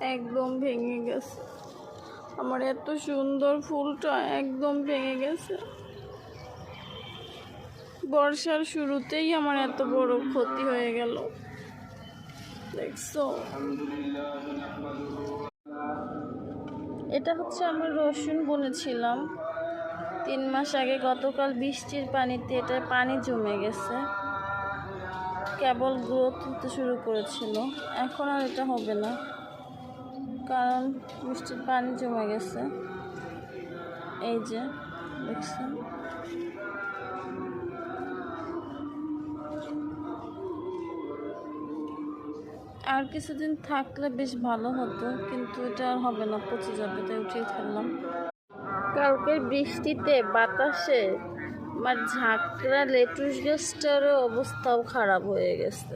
একদম ভেঙে গেছে। আমার এত সুন্দর ফুলটা একদম ভেঙে গেছে। বর্ষার শুরুতেই আমার এত বড় ক্ষতি হয়ে গেল। দেখছ? এটা হচ্ছে আমি রসুন বুনেছিলাম। তিন মাস আগে গতকাল বৃষ্টির পানিতে এটা পানি জমে গেছে। কেবল গ্রোথ হতে শুরু করেছিল। এখন আর এটা হবে না। কারণ বৃষ্টির পানি জমে গেছে। এই যে, দেখছেন? আর কিছুদিন থাকলে বেশ ভালো হতো, কিন্তু এটা আর হবে না, পচে যাবে, তাই উঠিয়ে ফেললাম কালকের বৃষ্টিতে বাতাসে আমার ঝাঁকড়া লেটুস গাছটারও অবস্থাও খারাপ হয়ে গেছে।